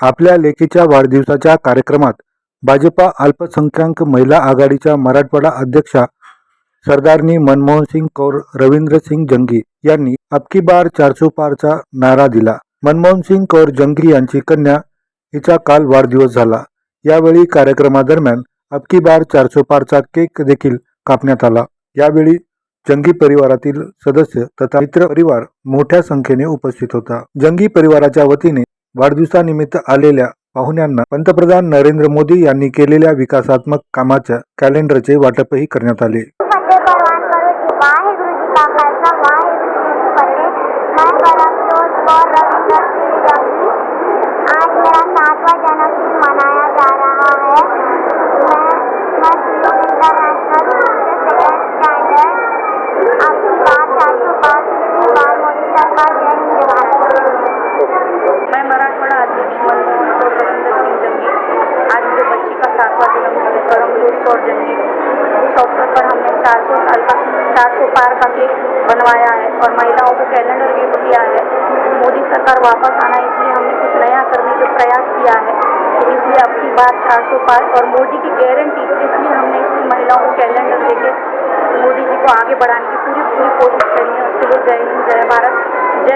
आपल्या लेकीच्या वाढदिवसाच्या कार्यक्रमात भाजपा अल्पसंख्याक महिला आघाडीच्या मराठवाडा अध्यक्षा सरदारनी मनमोहन सिंग कौर रवींद्र सिंग जंगी यांनी अबकी बार चारसो पारचा नारा दिला. मनमोहन सिंग कौर जंगी यांची कन्या हिचा काल वाढदिवस झाला. यावेळी कार्यक्रमादरम्यान अबकी बार चारसो पारचा केक देखील कापण्यात आला. यावेळी जंगी परिवारातील सदस्य तथा मित्र परिवार मोठ्या संख्येने उपस्थित होता. जंगी परिवाराच्या वतीने वाढदिवसानिमित्त आलेल्या पाहुण्यांना पंतप्रधान नरेंद्र मोदी यांनी केलेल्या विकासात्मक कामाच्या कॅलेंडरचे वाटपही करण्यात आले. आज मेरा सातवां जन्मदिन मनाया जा रहा है। मैं मराठवाड़ा अध्यक्ष मनमोहन कौर रविंदर सिंह जंगी। आज मेरे बच्ची का सातवां जन्मदिन है करमजोत कौर जंगी। उस अवसर पर हमने 400 साल का 400 पार का केक बनवाया है और महिलाओं को कैलेंडर गिफ्ट किया है। मोदी सरकार वापस आना इसलिए हमने कुछ नया करने का प्रयास किया है। तो इसलिए अब की बार 400 पार और मोदी की गारंटी, इसलिए हमने इसलिए महिलाओं को कैलेंडर देके मोदी जी को आगे बढ़ाने की पूरी पूरी कोशिश करी है। उसके लिए जय हिंद, जय भारत, जय